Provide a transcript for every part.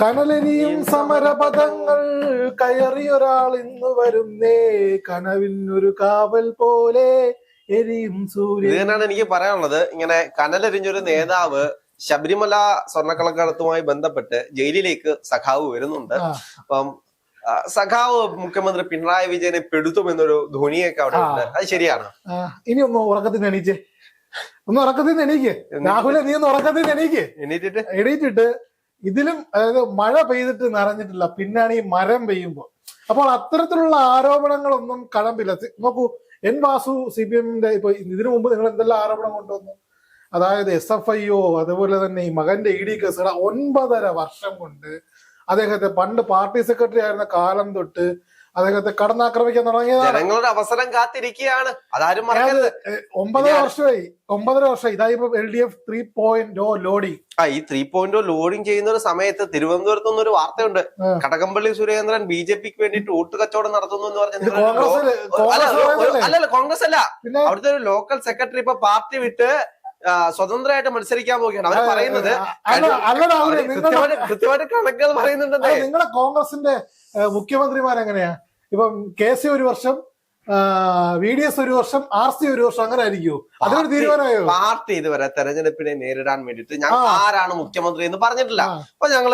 കനലിനിയും സമരപഥങ്ങൾ കയറിയൊരാൾ ഇന്ന് വരുന്നേ. കനവിനൊരു കാവൽ പോലെ എരിയും സൂര്യൻ. ഇതിനാണ് എനിക്ക് പറയാനുള്ളത്. ഇങ്ങനെ കനലെരിഞ്ഞൊരു നേതാവ് ശബരിമല സ്വർണക്കളക്കടത്തുമായി ബന്ധപ്പെട്ട് ജയിലിലേക്ക് സഖാവ് വരുന്നുണ്ട്. അപ്പം സഖാവ് മുഖ്യമന്ത്രി പിണറായി വിജയനെ പെടുത്തും എന്നൊരു ധ്വനിയൊക്കെ അവിടെ ഉണ്ട്. അത് ശരിയാണ്. ഇനി ഒന്ന് ഉറക്കത്തിൽ നിന്ന് എണീച്ചേ ഒന്ന് ഉറക്കത്തിൽ നിന്ന് എണീക്ക്. രാഹുലെ നീ ഒന്ന് ഉറക്കത്തിൽ നിന്ന് എണീക്ക്. എണീറ്റിട്ട്? എണീറ്റിട്ട് ഇതിലും അതായത് മഴ പെയ്തിട്ട് നിറഞ്ഞിട്ടില്ല പിന്നാണ് ഈ മരം പെയ്യുമ്പോൾ. അപ്പോൾ അത്തരത്തിലുള്ള ആരോപണങ്ങളൊന്നും കഴമ്പില്ല സി- നോക്കൂ എൻ വാസു സി പി എമ്മിന്റെ ഇപ്പൊ ഇതിനു മുമ്പ് നിങ്ങൾ എന്തെല്ലാം ആരോപണം കൊണ്ടുവന്നു? അതായത് എസ് എഫ് ഐ ഒ അതുപോലെ തന്നെ ഈ മകന്റെ ഇ ഡി കേസുകൾ ഒൻപതര വർഷം കൊണ്ട് അദ്ദേഹത്തെ പണ്ട് പാർട്ടി സെക്രട്ടറി ആയിരുന്ന കാലം തൊട്ട് അദ്ദേഹത്തെ കടന്നാക്രമിക്കാൻ തുടങ്ങിയതാണ്. ജനങ്ങളുടെ അവസരം കാത്തിരിക്കുകയാണ്. അതാരും മറക്കരുത്. ഒമ്പതര വർഷമായി ഒമ്പതര വർഷം ഇതായി L D F three point O loading ആ ഈ ത്രീ പോയിന്റ് ലോഡിങ് ചെയ്യുന്ന ഒരു സമയത്ത് തിരുവനന്തപുരത്ത് നിന്നൊരു വാർത്തയുണ്ട്. കടകംപള്ളി സുരേന്ദ്രൻ ബി ജെ പിക്ക് വേണ്ടിയിട്ട് വോട്ട് കച്ചവടം നടത്തുന്നു എന്ന് പറഞ്ഞ അല്ലല്ല കോൺഗ്രസ് അല്ല അവിടുത്തെ ഒരു ലോക്കൽ സെക്രട്ടറി ഇപ്പൊ പാർട്ടി വിട്ട് സ്വതന്ത്രമായിട്ട് മത്സരിക്കാൻ പോവുകയാണ്. അവർ പറയുന്നത് കൃത്യമായിട്ട് കണക്കുകൾ പറയുന്നുണ്ടെന്നേ. നിങ്ങളുടെ കോൺഗ്രസിന്റെ മുഖ്യമന്ത്രിമാരെങ്ങനെയാ? ഇപ്പം കെ സി ഒരു വർഷം വി ഡി എസ് ഒരു വർഷം ആർ സി ഒരു വർഷം അങ്ങനെ ആയിരിക്കുമോ അതൊരു തീരുമാനമായോ? പാർട്ടി ഇതുവരെ തെരഞ്ഞെടുപ്പിനെ നേരിടാൻ വേണ്ടിട്ട് ഞങ്ങൾ ആരാണ് മുഖ്യമന്ത്രി എന്ന് പറഞ്ഞിട്ടില്ല. അപ്പൊ ഞങ്ങൾ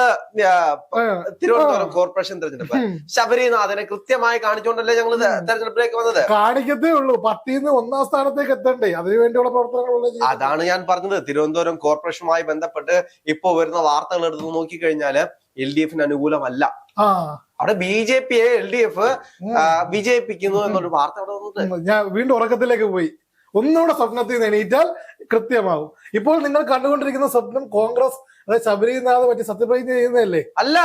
തിരുവനന്തപുരം കോർപ്പറേഷൻ തെരഞ്ഞെടുപ്പ്. ശബരിനാഥനെ കൃത്യമായി കാണിച്ചുകൊണ്ടല്ലേ ഞങ്ങൾ തെരഞ്ഞെടുപ്പിലേക്ക് വന്നത്? കാണിക്കത്തേ ഉള്ളൂ. പത്തിന്ന് ഒന്നാം സ്ഥാനത്തേക്ക് എത്തണ്ടേ? അതിനുവേണ്ടിയുള്ള പ്രവർത്തനങ്ങൾ. അതാണ് ഞാൻ പറഞ്ഞത്. തിരുവനന്തപുരം കോർപ്പറേഷനുമായി ബന്ധപ്പെട്ട് ഇപ്പോ വരുന്ന വാർത്തകൾ എടുത്ത് നോക്കിക്കഴിഞ്ഞാൽ എൽ ഡി എഫിന് അനുകൂലമല്ല. അവിടെ ബി ജെ പിയെ എൽ ഡി എഫ് വിജയിപ്പിക്കുന്നു എന്നൊരു വാർത്ത അവിടെ ഞാൻ വീണ്ടും ഉറക്കത്തിലേക്ക് പോയി. ഒന്നുകൂടെ സ്വപ്നത്തിൽ നിന്ന് എണീറ്റാൽ കൃത്യമാവും. ഇപ്പോൾ നിങ്ങൾ കണ്ടുകൊണ്ടിരിക്കുന്ന സ്വപ്നം കോൺഗ്രസ് അതായത് ശബരിനാഥ് പറ്റി സത്യപ്രതിജ്ഞ ചെയ്യുന്നതല്ലേ? അല്ല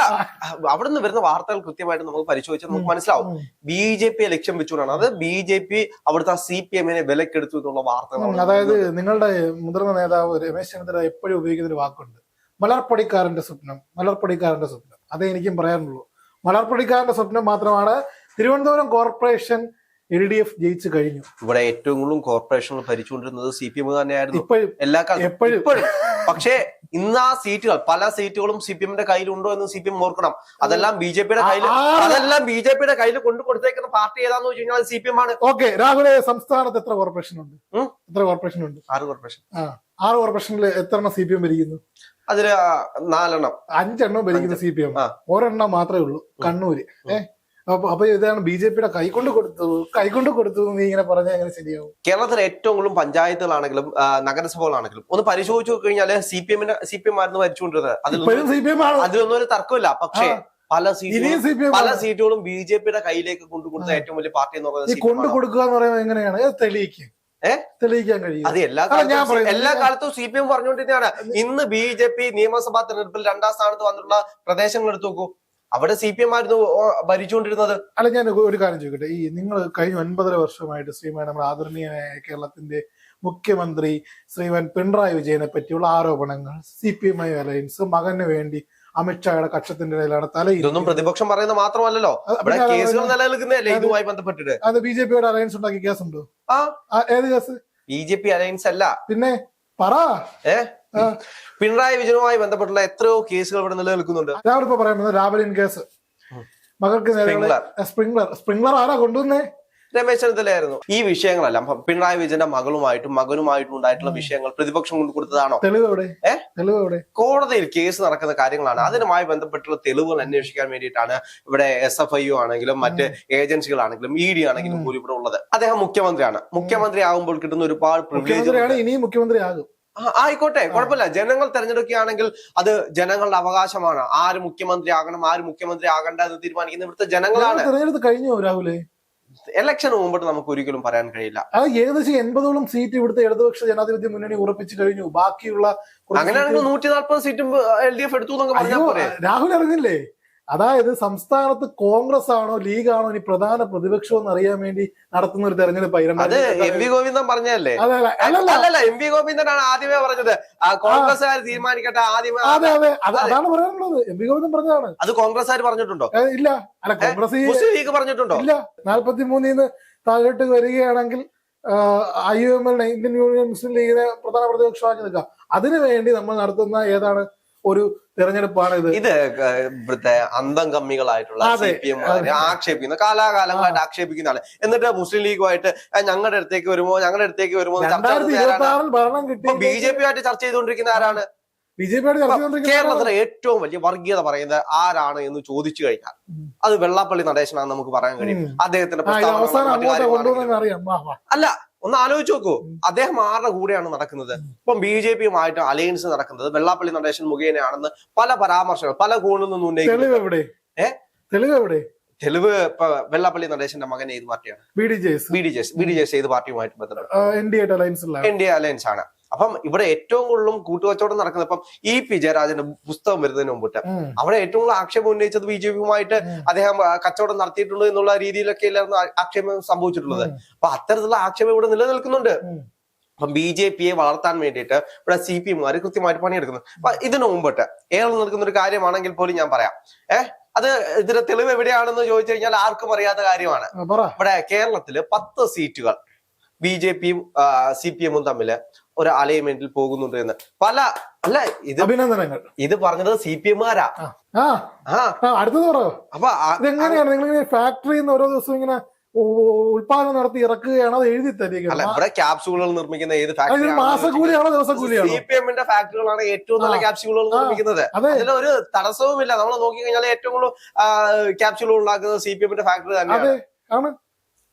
അവിടുന്ന് വരുന്ന വാർത്തകൾ കൃത്യമായിട്ട് നമുക്ക് പരിശോധിച്ചാൽ നമുക്ക് മനസ്സിലാവും. ബി ജെ പിയെ ലക്ഷ്യം വെച്ചുകൊണ്ടാണ്. അത് ബി ജെ പി അവിടുത്തെ സി പി എമ്മിനെ വിലക്കെടുത്തു എന്നുള്ള വാർത്തകൾ അതായത് നിങ്ങളുടെ മുതിർന്ന നേതാവ് രമേശ് ചെന്നിത്തല എപ്പോഴും ഉപയോഗിക്കുന്ന ഒരു വാക്കുണ്ട്. മലർപ്പടിക്കാരന്റെ സ്വപ്നം. മലർപ്പടിക്കാരന്റെ സ്വപ്നം. അതേ എനിക്കും പറയാനുള്ളൂ. മലർപ്പൊടിക്കാരന്റെ സ്വപ്നം മാത്രമാണ്. Thiruvananthapuram corporation L D F ജയിച്ചു കഴിഞ്ഞു. ഇവിടെ ഏറ്റവും കൂടുതൽ കോർപ്പറേഷനുകൾ ഭരിച്ചുകൊണ്ടിരുന്നത് സി പി എം തന്നെയായിരുന്നു. ഇപ്പോഴും. എല്ലാ എപ്പോഴും. ഇപ്പോഴും. പക്ഷേ ഇന്ന് ആ സീറ്റുകൾ പല സീറ്റുകളും സി പി എമ്മിന്റെ കയ്യിലുണ്ടോ എന്ന് സി പി എം ഓർക്കണം. അതെല്ലാം ബി ജെ പിയുടെ കയ്യിൽ അതെല്ലാം ബി ജെ പിയുടെ കയ്യിൽ കൊണ്ടു കൊടുത്തേക്കുന്ന പാർട്ടി ഏതാന്ന് വെച്ച് കഴിഞ്ഞാൽ സി പി എം ആണ്. ഓക്കെ രാഹുലെ സംസ്ഥാനത്ത് എത്ര കോർപ്പറേഷൻ ഉണ്ട് എത്ര കോർപ്പറേഷൻ ഉണ്ട് ആറ് കോർപ്പറേഷൻ. ആറ് കോർപ്പറേഷനിൽ എത്ര എണ്ണം സി പി എം ഭരിക്കുന്നു? അതിൽ ആ നാലെണ്ണം. അഞ്ചെണ്ണം ഭരിക്കുന്ന സി പി എം ഒരെണ്ണം മാത്രമേ ഉള്ളൂ. കണ്ണൂര്. ഏഹ് അപ്പൊ അപ്പൊ ഇതാണ് ബി ജെ പിയുടെ കൈകൊണ്ട് കൊടുത്തു കൈകൊണ്ട് കൊടുത്തു നീ ഇങ്ങനെ പറഞ്ഞാൽ എങ്ങനെ ശരിയാവും? കേരളത്തിലെ ഏറ്റവും കൂടുതൽ പഞ്ചായത്തുകളാണെങ്കിലും നഗരസഭകളാണെങ്കിലും ഒന്ന് പരിശോധിച്ചു കഴിഞ്ഞാൽ സി പി എമ്മിന്റെ സി പി എം ആയിരുന്നു ഭരിച്ചുകൊണ്ടിരുന്നത്. അതിൽ അതിലൊന്നും ഒരു തർക്കമില്ല. പക്ഷേ പല സീറ്റും സീറ്റുകളും പല സീറ്റുകളും ബി ജെ പിയുടെ കയ്യിലേക്ക് കൊണ്ടുകൊടുത്ത ഏറ്റവും വലിയ പാർട്ടി എന്ന് പറയുന്നത് കൊണ്ടു കൊടുക്കുക എന്ന് പറയുന്നത് എങ്ങനെയാണ്? തെളിയിക്കുക? തെളിയിക്കാൻ കഴിയും അത് എല്ലാ കാലത്തും എല്ലാ കാലത്തും സി പി എം പറഞ്ഞുകൊണ്ടിരുന്നതാണ്. ഇന്ന് ബി ജെ പി നിയമസഭാ തെരഞ്ഞെടുപ്പിൽ രണ്ടാം സ്ഥാനത്ത് വന്നിട്ടുള്ള പ്രദേശങ്ങൾ എടുത്തു നോക്കൂ. അവിടെ സി പി എം ആയിരുന്നു ഭരിച്ചുകൊണ്ടിരുന്നത്. അല്ല ഞാൻ ഒരു കാര്യം ചോദിക്കട്ടെ. ഈ നിങ്ങൾ കഴിഞ്ഞ ഒൻപതര വർഷമായിട്ട് ശ്രീമാൻ നമ്മുടെ ആദരണീയനായ കേരളത്തിന്റെ മുഖ്യമന്ത്രി ശ്രീമാൻ പിണറായി വിജയനെ പറ്റിയുള്ള ആരോപണങ്ങൾ C P M I alliance മകന് വേണ്ടി അമിത്ഷായുടെ കക്ഷത്തിന്റെ ഇടയിലാണ് തല ഇതൊന്നും പ്രതിപക്ഷം പറയുന്നത് മാത്രമല്ലല്ലോ. ഇവിടെ കേസുകൾ നിലനിൽക്കുന്നതല്ലേ? ഇതുമായി ബന്ധപ്പെട്ടിട്ട്. അത് ബി ജെ പിയുടെ അലയൻസ് ഉണ്ടാക്കി കേസ് ഉണ്ടോ ആ, ഏത് case? B J P alliance അല്ല. പിന്നെ പറ. ഏ? പിണറായി വിജയനുമായി ബന്ധപ്പെട്ടുള്ള എത്രയോ കേസുകൾ ഇവിടെ നിലനിൽക്കുന്നുണ്ട്. ഞാൻ ഇപ്പൊ പറയുന്നത് രാവലിൻ കേസ്. മകൾക്ക് സ്പ്രിംഗ്ലർ. സ്പ്രിംഗ്ലർ. സ്പ്രിംഗ്ലർ ആരാ കൊണ്ടുവന്നേ? രമേശ് ചെന്നിത്തലയായിരുന്നു ഈ വിഷയങ്ങളെല്ലാം പിണറായി വിജയന്റെ മകളുമായിട്ടും മകനുമായിട്ടും ഉണ്ടായിട്ടുള്ള വിഷയങ്ങൾ പ്രതിപക്ഷം കൊണ്ട് കൊടുത്തതാണോ? കോടതിയിൽ കേസ് നടക്കുന്ന കാര്യങ്ങളാണ്. അതിനുമായി ബന്ധപ്പെട്ടുള്ള തെളിവുകൾ അന്വേഷിക്കാൻ വേണ്ടിയിട്ടാണ് ഇവിടെ എസ് എഫ് ഐ ആണെങ്കിലും മറ്റ് ഏജൻസികളാണെങ്കിലും ഇ ഡി ആണെങ്കിലും പോലും ഇവിടെ ഉള്ളത്. അദ്ദേഹം മുഖ്യമന്ത്രിയാണ്. മുഖ്യമന്ത്രി ആകുമ്പോൾ കിട്ടുന്ന ഒരുപാട് പ്രിവിലേജ് ഇനിയും മുഖ്യമന്ത്രി ആകും ആയിക്കോട്ടെ കുഴപ്പമില്ല. ജനങ്ങൾ തെരഞ്ഞെടുക്കുകയാണെങ്കിൽ അത് ജനങ്ങളുടെ അവകാശമാണ്. ആര് മുഖ്യമന്ത്രി ആകണം ആര് മുഖ്യമന്ത്രി ആകണ്ട എന്ന് തീരുമാനിക്കുന്ന ഇവിടുത്തെ ജനങ്ങളാണ്. കഴിഞ്ഞോ രാഹുലെ? ഇലക്ഷന് മുമ്പിട്ട് നമുക്ക് ഒരിക്കലും പറയാൻ കഴിയില്ല. അത് ഏകദേശം എൺപതോളം സീറ്റ് ഇവിടുത്തെ ഇടതുപക്ഷ ജനാധിപത്യ മുന്നണി ഉറപ്പിച്ചു കഴിഞ്ഞു. ബാക്കിയുള്ള അങ്ങനെയാണെങ്കിൽ നൂറ്റി നാൽപ്പത് സീറ്റും എൽ ഡി എഫ് എടുത്തു രാഹുൽ അറിഞ്ഞില്ലേ അതായത് സംസ്ഥാനത്ത് കോൺഗ്രസ് ആണോ ലീഗ് ആണോ ഇനി പ്രധാന പ്രതിപക്ഷം എന്ന് അറിയാൻ വേണ്ടി നടത്തുന്ന ഒരു തെരഞ്ഞെടുപ്പ് അത് എം വി ഗോവിന്ദൻ പറഞ്ഞല്ലേ അല്ലല്ല. എം വി ഗോവിന്ദനാണ് ആദ്യമേ പറഞ്ഞത്. കോൺഗ്രസ്സുകാർ തീരുമാനിക്കട്ടെ ആദ്യമേ അതെ അതെ. അതാണ് പറയാനുള്ളത്. എം വി ഗോവിന്ദൻ പറഞ്ഞതാണ്. അത് കോൺഗ്രസ്സുകാർ പറഞ്ഞിട്ടുണ്ടോ? ഇല്ല. അല്ല കോൺഗ്രസ് മുസ്ലിം ലീഗ് പറഞ്ഞിട്ടുണ്ടോ? ഇല്ല. നാല്പത്തി മൂന്നിന്ന് താഴോട്ട് വരികയാണെങ്കിൽ I U M L Indian union Muslim ലീഗിനെ പ്രധാന പ്രതിപക്ഷമാക്കി നിൽക്കാം. അതിനു വേണ്ടി നമ്മൾ നടത്തുന്ന ഏതാണ്? ഒരു തെരഞ്ഞെടുപ്പാണ് ഇത്. ഇത് ഇവിടുത്തെ അന്തം കമ്മികളായിട്ടുള്ള ആക്ഷേപിക്കുന്ന എം ആക്ഷേപിക്കുന്ന കാലാകാലങ്ങളായിട്ട് ആക്ഷേപിക്കുന്നതാണ് എന്നിട്ട് മുസ്ലിം ലീഗുമായിട്ട് ഞങ്ങളുടെ അടുത്തേക്ക് വരുമോ ഞങ്ങളുടെ അടുത്തേക്ക് വരുമോ ബി ജെ പി ആയിട്ട് ചർച്ച ചെയ്തുകൊണ്ടിരിക്കുന്ന ആരാണ്? ബി ജെ പിയുടെ ചർച്ച ചെയ്തുകൊണ്ടിരിക്കുന്ന കേരളത്തിലെ ഏറ്റവും വലിയ വർഗീയത പറയുന്നത് ആരാണ് എന്ന് ചോദിച്ചു കഴിഞ്ഞാൽ അത് വെള്ളാപ്പള്ളി നടേശനാണെന്ന് നമുക്ക് പറയാൻ കഴിയും. അദ്ദേഹത്തിന്റെ അല്ല ഒന്ന് ആലോചിച്ച് നോക്കൂ. അദ്ദേഹം ആരുടെ കൂടെയാണ് നടക്കുന്നത്? ഇപ്പം ബി ജെ പിയുമായിട്ട് അലയൻസ് നടക്കുന്നത്. വെള്ളാപ്പള്ളി നടേശൻ മുഖേനയാണെന്ന് പല പരാമർശങ്ങൾ പല കോണിൽ നിന്നും ഉന്നയിക്കുന്നത് തെളിവ് വെള്ളാപ്പള്ളി നടേശന്റെ മകൻ ഏത് പാർട്ടിയാണ്? B D J B D J S B D J ഏത് പാർട്ടിയുമായിട്ട് ബന്ധപ്പെട്ട് എൻ ഡി എ അലയൻസിലുള്ള എൻ ഡി എ അലയൻസ് ആണ് അപ്പം ഇവിടെ ഏറ്റവും കൂടുതലും കൂട്ടുകച്ചവടം നടക്കുന്നത് ഇപ്പം ഇ പി ജയരാജന്റെ പുസ്തകം വരുന്നതിന് മുമ്പിട്ട് അവിടെ ഏറ്റവും കൂടുതൽ ആക്ഷേപം ഉന്നയിച്ചത് ബി ജെ പിയുമായിട്ട് അദ്ദേഹം കച്ചവടം നടത്തിയിട്ടുള്ളൂ എന്നുള്ള രീതിയിലൊക്കെ ഇല്ലായിരുന്നു ആക്ഷേപം സംഭവിച്ചിട്ടുള്ളത്. അപ്പൊ അത്തരത്തിലുള്ള ആക്ഷേപം ഇവിടെ നിലനിൽക്കുന്നുണ്ട്. അപ്പം ബി ജെ പിയെ വളർത്താൻ വേണ്ടിയിട്ട് ഇവിടെ സി പി എമ്മുകാർ കൃത്യമായിട്ട് പണിയെടുക്കുന്നു. അപ്പൊ ഇതിനു മുമ്പിട്ട് ഏറെ നിൽക്കുന്ന ഒരു കാര്യമാണെങ്കിൽ പോലും ഞാൻ പറയാം. ഏഹ് അത് ഇതിന്റെ തെളിവ് എവിടെയാണെന്ന് ചോദിച്ചു കഴിഞ്ഞാൽ ആർക്കും അറിയാത്ത കാര്യമാണ്. ഇവിടെ കേരളത്തിൽ പത്ത് സീറ്റുകൾ ബി ജെ പിയും സി പി എമ്മും തമ്മിൽ ഒരു അലൈൻമെന്റിൽ പോകുന്നുണ്ട് എന്ന്. പല അല്ല ഇത് അഭിനന്ദനങ്ങൾ. ഇത് പറഞ്ഞത് സി പി എമ്മുകാരാ ആ, അടുത്തത് പറ അപ്പൊ ഇതെങ്ങനെയാണ്? നിങ്ങൾ ഫാക്ടറി ഓരോ ദിവസവും ഇങ്ങനെ ഉൽപാദനം നടത്തി ഇറക്കുകയാണ് അത് എഴുതി തരികയാണ്? ഇവിടെ ക്യാപ്സ്യൂളുകൾ നിർമ്മിക്കുന്ന ഏത് ഫാക്ടറി മാസക്കൂലിയാണോ ദിവസക്കൂലിയാണോ സി പി എമ്മിന്റെ ഫാക്ടറികളാണ് ഏറ്റവും നല്ല. ക്യാപ്സ്യൂളുകൾ. നിർമ്മിക്കുന്നത്. അതിൽ ഒരു തടസ്സവുമില്ല. നമ്മൾ നോക്കി കഴിഞ്ഞാൽ ഏറ്റവും കൂടുതൽ ക്യാപ്സ്യൂളുകൾ ഉണ്ടാക്കുന്നത് സി പി എമ്മിന്റെ ഫാക്ടറി തന്നെയാണ്.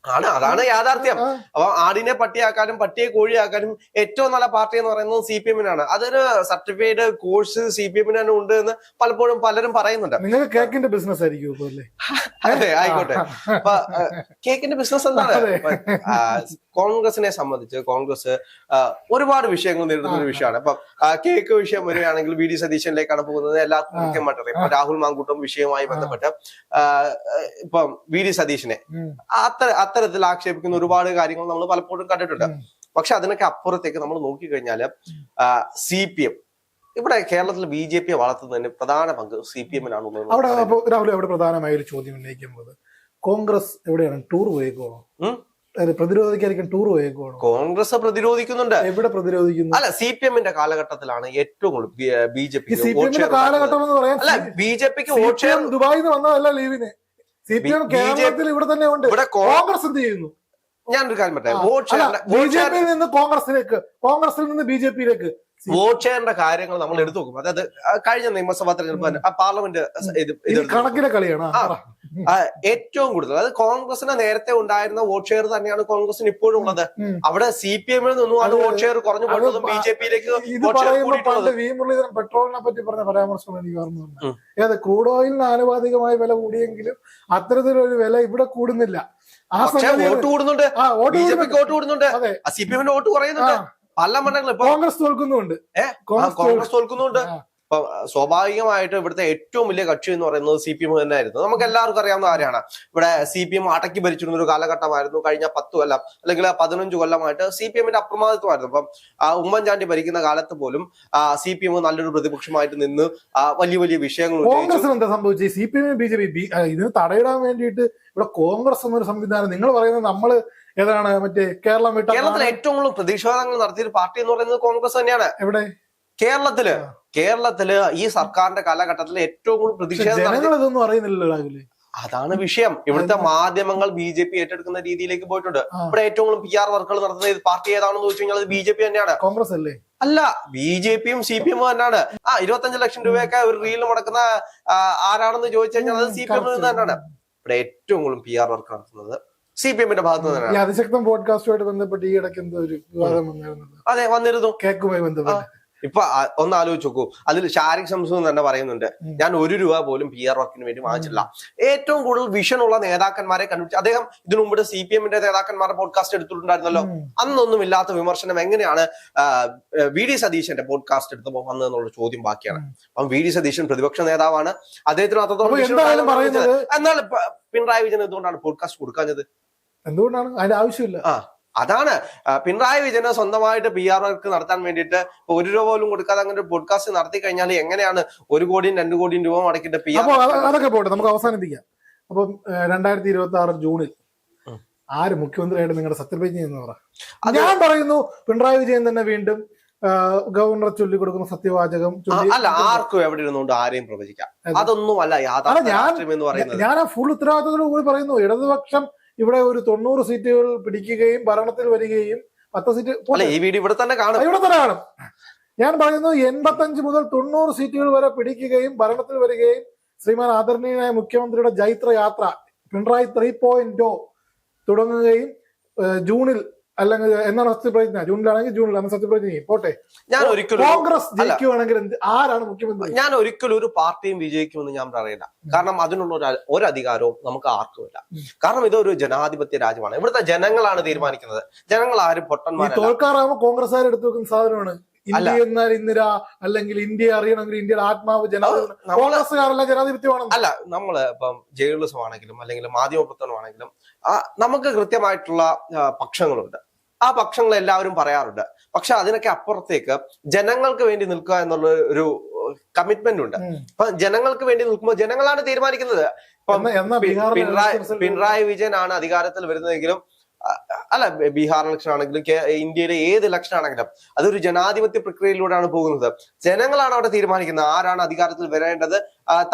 ആണ്. അതാണ് യാഥാർത്ഥ്യം. അപ്പൊ ആടിനെ പട്ടിയാക്കാനും പട്ടിയെ കോഴിയാക്കാനും ഏറ്റവും നല്ല പാർട്ടി എന്ന് പറയുന്നത് സി പി എമ്മിനാണ്. അതൊരു സർട്ടിഫൈഡ് കോഴ്സ് സി പി എമ്മിന് തന്നെ ഉണ്ട് എന്ന് പലപ്പോഴും പലരും പറയുന്നുണ്ട്. നിങ്ങൾ കേക്കിന്റെ ബിസിനസ് ആയിരിക്കും അതെ ആയിക്കോട്ടെ. അപ്പൊ കേക്കിന്റെ ബിസിനസ് എന്താണ്? കോൺഗ്രസിനെ സംബന്ധിച്ച് കോൺഗ്രസ് ഒരുപാട് വിഷയങ്ങൾ നേരിടുന്ന ഒരു വിഷയമാണ്. അപ്പൊ കേക്ക് വിഷയം വരികയാണെങ്കിൽ വി ഡി സതീശനിലേക്കാണ് പോകുന്നത്. എല്ലാവർക്കും. കൃത്യമായിട്ട് അറിയാം. ഇപ്പൊ രാഹുൽ മാങ്കൂട്ടം വിഷയവുമായി ബന്ധപ്പെട്ട് ഇപ്പം വി ഡി സതീശനെ. അത്തര അത്തരത്തിൽ ആക്ഷേപിക്കുന്ന ഒരുപാട് കാര്യങ്ങൾ നമ്മൾ പലപ്പോഴും കണ്ടിട്ടുണ്ട്. പക്ഷെ അതിനൊക്കെ അപ്പുറത്തേക്ക് നമ്മൾ നോക്കിക്കഴിഞ്ഞാൽ സി പി എം ഇവിടെ കേരളത്തിൽ ബി ജെ പിയെ വളർത്തുന്നതിന് പ്രധാന പങ്ക് സി പി എമ്മിനാണ് അവിടെ അപ്പൊ രാഹുൽ അവിടെ പ്രധാനമായ ഒരു ചോദ്യം ഉന്നയിക്കുമ്പോൾ കോൺഗ്രസ് എവിടെയാണ്? ടൂർ പോയേക്കുവാണോ? പ്രതിരോധിക്കാതിരിക്കാൻ ടൂർ പോയേക്കുവാണോ? കോൺഗ്രസ് പ്രതിരോധിക്കുന്നുണ്ട്. എവിടെ പ്രതിരോധിക്കുന്നു? അല്ല സി പി എമ്മിന്റെ കാലഘട്ടത്തിലാണ് ഏറ്റവും കൂടുതൽ B J P C P എമ്മിന്റെ കാലഘട്ടം എന്ന് പറയാൻ അല്ല ബി ജെ പിക്ക് വോട്ട് ദുബായിൽ നിന്ന് വന്നതല്ല ലീവിന്. സി പി എം കേരളത്തിൽ ഇവിടെ തന്നെ ഉണ്ട്. ഇവിടെ കോൺഗ്രസ് എന്ത് ചെയ്യുന്നു? ഞാനൊരു കാര്യം പറയട്ടെ. വോട്ട് ബി ജെ പിയിൽ നിന്ന് കോൺഗ്രസിലേക്ക് കോൺഗ്രസിൽ നിന്ന് ബി ജെ പിയിലേക്ക് വോട്ട് ഷെയറിന്റെ കാര്യങ്ങൾ നമ്മൾ എടുത്തു നോക്കും. അതായത് കഴിഞ്ഞ നിയമസഭാ തെരഞ്ഞെടുപ്പ് ആ പാർലമെന്റ് കണക്കിലെ കളിയാണ്. ഏറ്റവും കൂടുതൽ. അതായത് കോൺഗ്രസിന് നേരത്തെ ഉണ്ടായിരുന്ന വോട്ട് ഷെയർ തന്നെയാണ് കോൺഗ്രസിന് ഇപ്പോഴും ഉള്ളത്. അവിടെ സി പി എമ്മിൽ നിന്നുമാണ് വോട്ട് ഷെയർ കുറഞ്ഞു പോയിട്ടുള്ളതും ബി ജെ പിയിലേക്ക് വി മുരളീധരൻ പെട്രോളിനെ പറ്റി പറഞ്ഞ പരാമർശം എനിക്ക് ഓർമ്മ വന്നത് ഉം. ഏത് ക്രൂഡ് ഓയിലിന് ആനുപാതികമായ വില കൂടിയെങ്കിലും അത്തരത്തിലൊരു വില ഇവിടെ കൂടുന്നില്ല. ആ വോട്ട് കൂടുന്നുണ്ട്. B J. പിക്ക് വോട്ട് കൂടുന്നുണ്ട്. സി പി എമ്മിന്റെ വോട്ട് കുറയുന്നുണ്ട്. പല മണ്ഡലങ്ങളും കോൺഗ്രസ് തോൽക്കുന്നുണ്ട് കോൺഗ്രസ് തോൽക്കുന്നുണ്ട് ഇപ്പൊ സ്വാഭാവികമായിട്ട് ഇവിടുത്തെ ഏറ്റവും വലിയ കക്ഷി എന്ന് പറയുന്നത് സി പി എം തന്നെയായിരുന്നു. നമുക്ക് എല്ലാവർക്കും അറിയാവുന്ന കാര്യമാണ്. ഇവിടെ സി പി എം അടക്കി ഭരിച്ചിരുന്ന ഒരു കാലഘട്ടമായിരുന്നു. കഴിഞ്ഞ പത്ത് കൊല്ലം അല്ലെങ്കിൽ പതിനഞ്ച് കൊല്ലമായിട്ട് സി പി എമ്മിന്റെ അപ്രമാദിത്വമായിരുന്നു. അപ്പം ആ, ഉമ്മൻചാണ്ടി ഭരിക്കുന്ന കാലത്ത് പോലും സി പി എം നല്ലൊരു പ്രതിപക്ഷമായിട്ട് നിന്ന് വലിയ വലിയ വിഷയങ്ങൾ സംഭവിച്ചു കോൺഗ്രസിന് എന്താ സംഭവിച്ചത് C P M B J P ഇതിന് തടയിടാൻ വേണ്ടിയിട്ട് ഇവിടെ കോൺഗ്രസ് എന്നൊരു സംവിധാനം നിങ്ങൾ പറയുന്നത് നമ്മൾ ഏതാണ് മറ്റേ കേരളം കേരളത്തിൽ ഏറ്റവും കൂടുതൽ പ്രതിഷേധങ്ങൾ നടത്തിയ പാർട്ടി എന്ന് പറയുന്നത് കോൺഗ്രസ് തന്നെയാണ്. എവിടെ? കേരളത്തിൽ. കേരളത്തിൽ ഈ സർക്കാരിന്റെ കാലഘട്ടത്തിൽ ഏറ്റവും കൂടുതൽ പ്രതിഷേധം അറിയുന്നില്ലല്ലോ രാഹുൽ. അതാണ് വിഷയം. ഇവിടുത്തെ മാധ്യമങ്ങൾ ബി ജെ പി ഏറ്റെടുക്കുന്ന രീതിയിലേക്ക് പോയിട്ടുണ്ട്. ഇവിടെ ഏറ്റവും കൂടുതൽ പി ആർ വർക്കുകൾ നടത്തുന്ന പാർട്ടി ഏതാണെന്ന് ചോദിച്ചു കഴിഞ്ഞാൽ ബി ജെ പി തന്നെയാണ്. കോൺഗ്രസ് അല്ലേ അല്ല ബി ജെ പിയും സി പി എമ്മും തന്നെയാണ്. ആ ഇരുപത്തഞ്ച് ലക്ഷം രൂപയൊക്കെ ഒരു റീലിൽ മുടക്കുന്ന ആരാണെന്ന് ചോദിച്ചു കഴിഞ്ഞാൽ അത് സി പി നിന്ന് തന്നെയാണ്. ഇവിടെ ഏറ്റവും കൂടുതൽ പി ആർ വർക്ക് നടത്തുന്നത് സി പി എമ്മിന്റെ ഭാഗത്ത് നിന്ന് തന്നെയാണ്. അതിശക്തം പോഡ്കാസ്റ്റുമായിട്ട് ബന്ധപ്പെട്ട് ഈ ഇടയ്ക്ക് എന്തോ ഒരു വിവാദം വന്നിരുന്നു അതെ വന്നിരുന്നു. കേക്കുമായി ബന്ധപ്പെട്ട്. ഇപ്പൊ ഒന്ന് ആലോചിച്ച് നോക്കൂ. അതിൽ ഷാരിഖ് എന്ന് തന്നെ പറയുന്നുണ്ട്. ഞാൻ ഒരു രൂപ പോലും പി ആർ വർക്കിന് വേണ്ടി വാങ്ങിച്ചില്ല ഏറ്റവും കൂടുതൽ വിഷൻ ഉള്ള നേതാക്കന്മാരെ കണ്ടുപിടിച്ച് അദ്ദേഹം ഇതിനു മുമ്പ് സി പി എമ്മിന്റെ നേതാക്കന്മാരുടെ പോഡ്കാസ്റ്റ് എടുത്തിട്ടുണ്ടായിരുന്നല്ലോ. അന്നൊന്നും ഇല്ലാത്ത വിമർശനം എങ്ങനെയാണ് വി ഡി സതീശന്റെ പോഡ്കാസ്റ്റ് എടുത്തപ്പോൾ വന്നതെന്നുള്ള ചോദ്യം ബാക്കിയാണ്. അപ്പം വി ഡി സതീശൻ പ്രതിപക്ഷ നേതാവാണ്. അദ്ദേഹത്തിന് അത്രത്തോളം എന്നാൽ പിണറായി വിജയൻ എന്തുകൊണ്ടാണ് പോഡ്കാസ്റ്റ് കൊടുക്കാഞ്ഞത്? എന്തുകൊണ്ടാണ്? അതിന്റെ ആവശ്യമില്ല. ആ. അതാണ് പിണറായി വിജയന് സ്വന്തമായിട്ട് പി ആർ വർക്ക് നടത്താൻ വേണ്ടിയിട്ട് ഇപ്പൊ ഒരു രൂപ പോലും കൊടുക്കാതെ അങ്ങനെ ബോഡ്കാസ്റ്റ് പോഡ്കാസ്റ്റ് നടത്തി കഴിഞ്ഞാൽ എങ്ങനെയാണ് ഒരു കോടിയും രണ്ടു കോടിയും രൂപ മുടക്കിയിട്ട് പി അപ്പൊ ആർ അതൊക്കെ പോട്ടെ നമുക്ക് അവസാനിപ്പിക്കാം. അപ്പം രണ്ടായിരത്തി ഇരുപത്തി ആറ് ജൂണിൽ ആര് മുഖ്യമന്ത്രിയായിട്ട് നിങ്ങളുടെ സത്യപ്രതിജ്ഞ എന്ന് പറ? ഞാൻ പറയുന്നു പിണറായി വിജയൻ തന്നെ വീണ്ടും ഗവർണർ ചൊല്ലിക്കൊടുക്കുന്ന സത്യവാചകം ചൊല്ലി അല്ല ആർക്കും എവിടെ ഇരുന്നുകൊണ്ട് ആരെയും പ്രവചിക്കാം. അതെ. അതൊന്നും അല്ല യാഥാർത്ഥ്യ ഞാൻ- എന്ന് പറയുന്നത്. ഞാൻ ആ ഫുൾ ഉത്തരവാദിത്തത്തോടു കൂടി പറയുന്നു ഇടതുപക്ഷം ഇവിടെ ഒരു തൊണ്ണൂറ് സീറ്റുകൾ പിടിക്കുകയും ഭരണത്തിൽ വരികയും പത്ത് സീറ്റ് ഈ ഇവിടെ തന്നെ കാണും. ഇവിടെ തന്നെ കാണും. ഞാൻ പറയുന്നത് എൺപത്തഞ്ച് മുതൽ തൊണ്ണൂറ് സീറ്റുകൾ വരെ പിടിക്കുകയും ഭരണത്തിൽ വരികയും ശ്രീമാൻ ആദരണീയനായ മുഖ്യമന്ത്രിയുടെ ജൈത്ര യാത്ര പിണറായി ത്രീ പോയിന്റ് തുടങ്ങുകയും ജൂണിൽ അല്ലെങ്കിൽ എന്നാണ് സത്യപ്രതിജ്ഞ? ജൂണിലാണെങ്കിൽ ജൂണിലാണ് സത്യപ്രതിജ്ഞ. ചെയ്യും പോട്ടെ. ഞാൻ ഒരിക്കലും കോൺഗ്രസ് ജയിക്കുവാണെങ്കിൽ എന്ത് ആരാണ് മുഖ്യമന്ത്രി? ഞാൻ ഒരിക്കലും ഒരു പാർട്ടിയും വിജയിക്കുമെന്ന് ഞാൻ പറയില്ല. കാരണം അതിനുള്ള ഒരു ഒരു അധികാരവും നമുക്ക് ആർക്കുമില്ല കാരണം ഇതൊരു ജനാധിപത്യ രാജ്യമാണ്. ഇവിടുത്തെ ജനങ്ങളാണ് തീരുമാനിക്കുന്നത്. ജനങ്ങൾ ആരും ഈ പൊട്ടന്മാരല്ല. തോൽക്കാറാകുമ്പോൾ കോൺഗ്രസ്സുകാർ എടുത്തു വെക്കുന്ന സാധനമാണ്. ഇന്ത്യ എന്നാൽ ഇന്ദിര അല്ലെങ്കിൽ ഇന്ത്യ അറിയണമെങ്കിൽ ഇന്ത്യയുടെ ആത്മാവ് ജനാധിപത്യം. ജനാധിപത്യമാണ് അല്ല നമ്മൾ ഇപ്പം ജേർണലിസം ആണെങ്കിലും അല്ലെങ്കിൽ മാധ്യമപ്രവർത്തനമാണെങ്കിലും നമുക്ക് കൃത്യമായിട്ടുള്ള പക്ഷങ്ങളുണ്ട്. ആ പക്ഷങ്ങൾ എല്ലാവരും പറയാറുണ്ട്. പക്ഷെ അതിനൊക്കെ അപ്പുറത്തേക്ക് ജനങ്ങൾക്ക് വേണ്ടി നിൽക്കുക എന്നുള്ള ഒരു കമ്മിറ്റ്മെന്റ് ഉണ്ട്. അപ്പൊ ജനങ്ങൾക്ക് വേണ്ടി നിൽക്കുമ്പോൾ ജനങ്ങളാണ് തീരുമാനിക്കുന്നത്. പിണറായി പിണറായി വിജയൻ ആണ് അധികാരത്തിൽ വരുന്നതെങ്കിലും അല്ല ബീഹാർ ഇലക്ഷൻ ആണെങ്കിലും ഇന്ത്യയിലെ ഏത് ഇലക്ഷൻ ആണെങ്കിലും അതൊരു ജനാധിപത്യ പ്രക്രിയയിലൂടെയാണ് പോകുന്നത്. ജനങ്ങളാണ് അവിടെ തീരുമാനിക്കുന്നത് ആരാണ് അധികാരത്തിൽ വരേണ്ടത്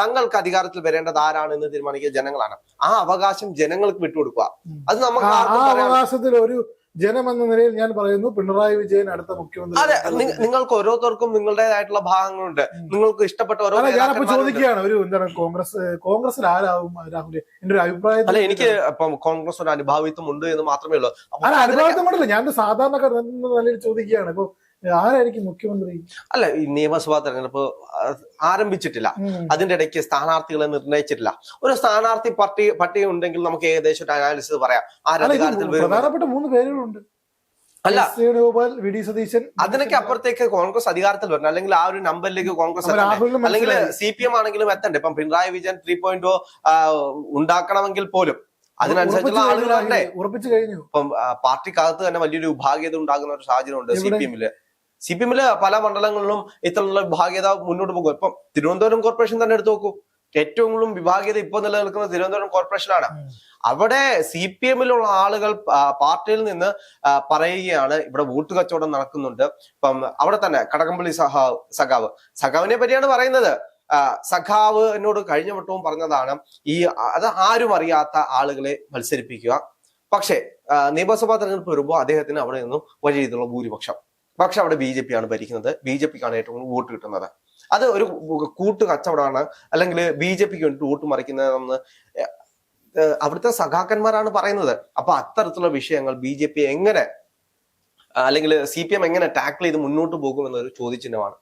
തങ്ങൾക്ക് അധികാരത്തിൽ വരേണ്ടത് ആരാണ് എന്ന് തീരുമാനിക്കുക ജനങ്ങളാണ്. ആ അവകാശം ജനങ്ങൾക്ക് വിട്ടുകൊടുക്കുക. അത് നമുക്ക് അവകാശത്തിൽ ഒരു ജനം എന്ന നിലയിൽ ഞാൻ പറയുന്നു പിണറായി വിജയൻ അടുത്ത മുഖ്യമന്ത്രി. അതെ നിങ്ങൾക്ക് ഓരോരുത്തർക്കും നിങ്ങളുടേതായിട്ടുള്ള ഭാഗങ്ങളുണ്ട്. നിങ്ങൾക്ക് ഇഷ്ടപ്പെട്ട ഓരോ ഞാനപ്പോ. ചോദിക്കുകയാണ് ഒരു എന്താണ് കോൺഗ്രസ് കോൺഗ്രസിൽ ആരാവും രാഹുൽ? എന്റെ ഒരു അഭിപ്രായം അല്ല എനിക്ക് ഇപ്പം കോൺഗ്രസ് ഒരു അനുഭാവിത്വം ഉണ്ട് എന്ന് മാത്രമേ ഉള്ളൂ. അനുഭാവിത്വം കൊണ്ടല്ല ഞാൻ സാധാരണക്കാരൻ നിലയിൽ ചോദിക്കുകയാണ്. ഇപ്പൊ ആരായിരിക്കും മുഖ്യമന്ത്രി? അല്ല ഈ നിയമസഭാ തെരഞ്ഞെടുപ്പ് ആരംഭിച്ചിട്ടില്ല. അതിന്റെ ഇടയ്ക്ക് സ്ഥാനാർത്ഥികളെ നിർണയിച്ചിട്ടില്ല. ഒരു സ്ഥാനാർത്ഥി പട്ടി പട്ടിക ഉണ്ടെങ്കിൽ നമുക്ക് ഏകദേശം ഒരു അനാലിസിസ് പറയാം. പ്രധാനപ്പെട്ട മൂന്ന് പേരുകളുണ്ട്. അല്ല. വേണുഗോപാൽ വി ഡി സതീശൻ അതിനൊക്കെ അപ്പുറത്തേക്ക് കോൺഗ്രസ് അധികാരത്തിൽ വരണം. അല്ലെങ്കിൽ ആ ഒരു നമ്പറിലേക്ക് കോൺഗ്രസ്? അല്ലെങ്കിൽ സി പി എം ആണെങ്കിലും എത്തണ്ടേ? ഇപ്പം പിണറായി വിജയൻ ത്രീ പോയിന്റ് ഉണ്ടാക്കണമെങ്കിൽ പോലും അതിനനുസരിച്ചുള്ള ആളുകൾ. ഉറപ്പിച്ചു കഴിഞ്ഞു. ഇപ്പം പാർട്ടിക്കകത്ത് തന്നെ വലിയൊരു വിഭാഗീയത ഉണ്ടാകുന്ന ഒരു സാഹചര്യം ഉണ്ട് സി പി എമ്മിൽ സി പി എമ്മിൽ പല മണ്ഡലങ്ങളിലും ഇത്തരത്തിലുള്ള വിഭാഗീയത മുന്നോട്ട് പോകും. ഇപ്പം തിരുവനന്തപുരം കോർപ്പറേഷൻ തന്നെ എടുത്തു നോക്കൂ. ഏറ്റവും കൂടുതൽ വിഭാഗീയത ഇപ്പൊ നിലനിൽക്കുന്നത് തിരുവനന്തപുരം കോർപ്പറേഷനാണ് അവിടെ സി പി എമ്മിലുള്ള ആളുകൾ പാർട്ടിയിൽ നിന്ന് പറയുകയാണ് ഇവിടെ വോട്ട് കച്ചവടം നടക്കുന്നുണ്ട്. ഇപ്പം അവിടെ തന്നെ കടകംപള്ളി സഹാവ് സഖാവ്. സഖാവിനെ പറ്റിയാണ് പറയുന്നത്. സഖാവ് എന്നോട് കഴിഞ്ഞ വട്ടവും പറഞ്ഞതാണ് ഈ അത് ആരും അറിയാത്ത ആളുകളെ മത്സരിപ്പിക്കുക. പക്ഷേ നിയമസഭാ തെരഞ്ഞെടുപ്പ് വരുമ്പോൾ അദ്ദേഹത്തിന് അവിടെ നിന്നും വലിയ രീതിയിലുള്ള ഭൂരിപക്ഷം. പക്ഷെ അവിടെ ബി ജെ പി ആണ് ഭരിക്കുന്നത്. ബി ജെ പിക്കാണ് ഏറ്റവും കൂടുതൽ വോട്ട് കിട്ടുന്നത്. അത് ഒരു കൂട്ട് കച്ചവടമാണ്. അല്ലെങ്കിൽ ബി ജെ പിക്ക് വേണ്ടി വോട്ട് മറിക്കുന്നതെന്ന് അവിടുത്തെ സഖാക്കന്മാരാണ് പറയുന്നത്. അപ്പൊ അത്തരത്തിലുള്ള വിഷയങ്ങൾ ബി ജെ പി എങ്ങനെ അല്ലെങ്കിൽ സി പി എം എങ്ങനെ ടാക്കിൾ ചെയ്ത് മുന്നോട്ട് പോകും എന്നൊരു ചോദ്യചിഹ്നമാണ്.